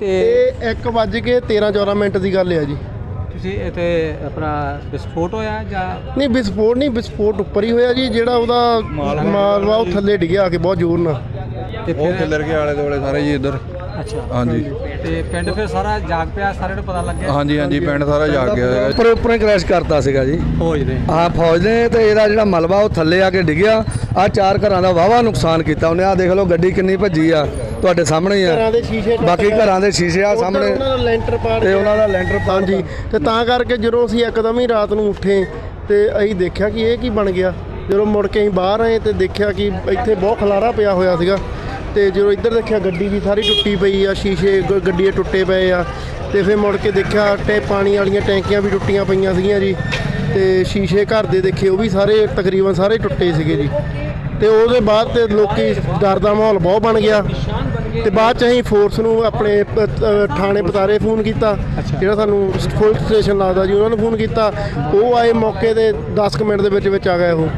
ਤੇ ਇਹ 1 ਵੱਜ ਕੇ 13 14 ਮਿੰਟ ਦੀ ਗੱਲ ਹੈ ਜੀ। ਤੁਸੀਂ ਇੱਥੇ ਆਪਣਾ ਵਿਸਫੋਟ ਹੋਇਆ ਜਾਂ ਨਹੀਂ ਵਿਸਫੋਟ ਨਹੀਂ ਵਿਸਫੋਟ ਉੱਪਰ ਹੀ ਹੋਇਆ ਜੀ ਜਿਹੜਾ ਉਹਦਾ ਮਾਲਵਾ ਉਹ ਥੱਲੇ ਡਿੱਗਿਆ ਆ ਕੇ ਬਹੁਤ ਜ਼ੋਰ ਨਾਲ। ਤੇ ਉਹ ਫਿਰ ਖਿਲਰ ਕੇ ਆਲੇ ਦੁਆਲੇ ਸਾਰੇ ਜੀ ਇੱਧਰ। ਅੱਛਾ। ਹਾਂਜੀ। ਤੇ ਪਿੰਡ ਫਿਰ ਸਾਰਾ ਜਾਗ ਪਿਆ ਸਾਰਿਆਂ ਨੂੰ ਪਤਾ ਲੱਗਿਆ? ਹਾਂਜੀ ਹਾਂਜੀ ਪਿੰਡ ਸਾਰਾ ਜਾਗ ਗਿਆ ਹੈਗਾ ਉੱਪਰ ਉੱਪਰ ਹੀ ਕ੍ਰੈਸ਼ ਕਰਤਾ ਸੀਗਾ ਜੀ। ਫੌਜ ਦੇ ਆ ਫੌਜ ਨੇ ਤੇ ਇਹਦਾ ਜਿਹੜਾ ਮਲਬਾ ਉਹ ਥੱਲੇ ਆ ਕੇ ਡਿੱਗਿਆ। ਆ ਚਾਰ ਘਰਾਂ ਦਾ ਵਾਵਾ ਨੁਕਸਾਨ ਕੀਤਾ ਉਹਨੇ। ਆ ਦੇਖ ਲਓ ਗੱਡੀ ਕਿੰਨੀ ਭੱਜੀ ਆ ਤੁਹਾਡੇ ਸਾਹਮਣੇ ਹੀ ਆ। ਬਾਕੀ। ਘਰਾਂ ਦੇ ਸ਼ੀਸ਼ੇ ਆ ਸਾਹਮਣੇ। ਉਹਨਾਂ ਦਾ ਲੈਂਟਰ ਪਾੜ ਤੇ। ਉਹਨਾਂ ਦਾ ਲੈਂਟਰ ਪਾੜ ਹਾਂਜੀ। ਤੇ ਤਾਂ ਕਰਕੇ ਜਦੋਂ ਅਸੀਂ ਇੱਕਦਮ ਹੀ ਰਾਤ ਨੂੰ ਉੱਠੇ ਤੇ ਅਸੀਂ ਦੇਖਿਆ ਕਿ ਇਹ ਕੀ ਬਣ ਗਿਆ। ਜਦੋਂ ਮੁੜ ਕੇ ਅਸੀਂ ਬਾਹਰ ਆਏ ਤੇ ਦੇਖਿਆ ਕਿ ਇੱਥੇ ਬਹੁਤ ਖਲਾਰਾ ਪਿਆ ਹੋਇਆ ਸੀਗਾ। ਤੇ ਜਦੋਂ ਇੱਧਰ ਦੇਖਿਆ ਗੱਡੀ ਵੀ ਸਾਰੀ ਟੁੱਟੀ ਪਈ ਆ ਸ਼ੀਸ਼ੇ ਗ- ਗੱਡੀ ਦੇ ਟੁੱਟੇ ਪਏ ਆ ਤੇ ਫਿਰ ਮੁੜ ਕੇ ਦੇਖਿਆ ਟੇ ਪਾਣੀ ਵਾਲੀਆਂ ਟੈਂਕੀਆਂ ਵੀ ਟੁੱਟੀਆਂ ਪਈਆਂ ਸੀਗੀਆਂ ਜੀ ਤੇ ਸ਼ੀਸ਼ੇ ਘਰ ਦੇ ਦੇਖੇ ਉਹ ਵੀ ਸਾਰੇ ਤਕਰੀਬਨ ਸਾਰੇ ਟੁੱਟੇ ਸੀਗੇ ਜੀ। ਤੇ ਉਹਦੇ ਬਾਅਦ ਤੇ ਲੋਕੀ ਡਰ ਦਾ ਮਾਹੌਲ ਬਹੁਤ ਬਣ ਗਿਆ ਤੇ ਬਾਅਦ ਚ ਅਸੀਂ ਫੋਰਸ ਨੂੰ ਆਪਣੇ ਪ- ਅ, ਥਾਣੇ ਪਤਾਰੇ ਫੋਨ ਕੀਤਾ। ਜਿਹੜਾ ਸਾਨੂੰ ਪੁਲਿਸ ਸਟੇਸ਼ਨ ਲੱਗਦਾ ਜੀ ਉਹਨਾਂ ਨੂੰ ਫੋਨ ਕੀਤਾ। ਉਹ ਆਏ ਮੌਕੇ ਤੇ 10 ਕੁ ਮਿੰਟ ਦੇ ਵਿੱਚ ਵਿੱਚ ਆ ਗਏ ਉਹ।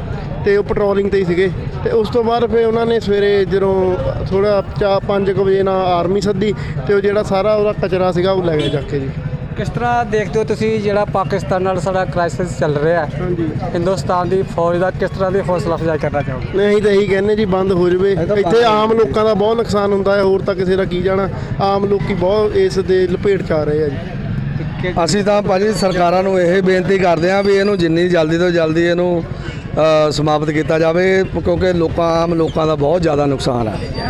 ਤੇ ਉਹ ਪੈਟਰੋਲਿੰਗ ਤੇ ਹੀ ਸੀਗੇ। ਤੇ ਉਸ ਤੋਂ ਬਾਅਦ ਫਿਰ ਉਹਨਾਂ ਨੇ ਸਵੇਰੇ ਜਦੋਂ ਥੋੜਾ ਚਾ 5 ਵਜੇ ਨਾਲ ਆਰਮੀ ਸੱਦੀ ਤੇ ਉਹ ਜਿਹੜਾ ਸਾਰਾ ਉਹਦਾ ਕਚਰਾ ਸੀਗਾ ਉਹ ਲੈ ਗਏ ਚੱਕ ਕੇ ਜੀ। ਕਿਸ ਤਰ੍ਹਾਂ ਦੇਖਦੇ ਹੋ ਤੁਸੀਂ ਜਿਹੜਾ ਪਾਕਿਸਤਾਨ ਨਾਲ ਸਾਡਾ ਕ੍ਰਾਈਸਿਸ ਚੱਲ ਰਿਹਾ? ਹੈ ਹਾਂਜੀ। ਹਿੰਦੁਸਤਾਨ ਦੀ ਫੌਜ ਦਾ ਕਿਸ ਤਰ੍ਹਾਂ ਦੀ ਹੌਸਲਾ ਅਫਜ਼ਾਈ ਕਰਨਾ ਚਾਹੋਗੇ? ਨਹੀਂ ਅਸੀਂ ਤਾਂ ਇਹੀ ਕਹਿੰਦੇ ਜੀ ਬੰਦ ਹੋ ਜਵੇ। ਇੱਥੇ ਆਮ ਲੋਕਾਂ ਦਾ ਬਹੁਤ ਨੁਕਸਾਨ ਹੁੰਦਾ ਹੈ ਹੋਰ ਤਾਂ ਕਿਸੇ ਦਾ ਕੀ ਜਾਣਾ। ਆਮ ਲੋਕੀ ਬਹੁਤ ਇਸ ਦੇ ਲਪੇਟ ਚ ਆ ਰਹੇ ਆ ਜੀ। ਕਿ- ਅਸੀਂ ਤਾਂ ਭਾਜੀ ਸਰਕਾਰਾਂ ਨੂੰ ਇਹ ਬੇਨਤੀ ਕਰਦੇ ਹਾਂ ਵੀ ਇਹਨੂੰ ਜਿੰਨੀ ਜਲਦੀ ਤੋਂ ਜਲਦੀ ਇਹਨੂੰ ਸਮਾਪਤ ਕੀਤਾ ਜਾਵੇ ਕਿਉਂਕਿ ਲੋਕਾਂ ਆਮ ਲੋਕਾਂ ਦਾ ਬਹੁਤ ਜ਼ਿਆਦਾ ਨੁਕਸਾਨ ਹੈ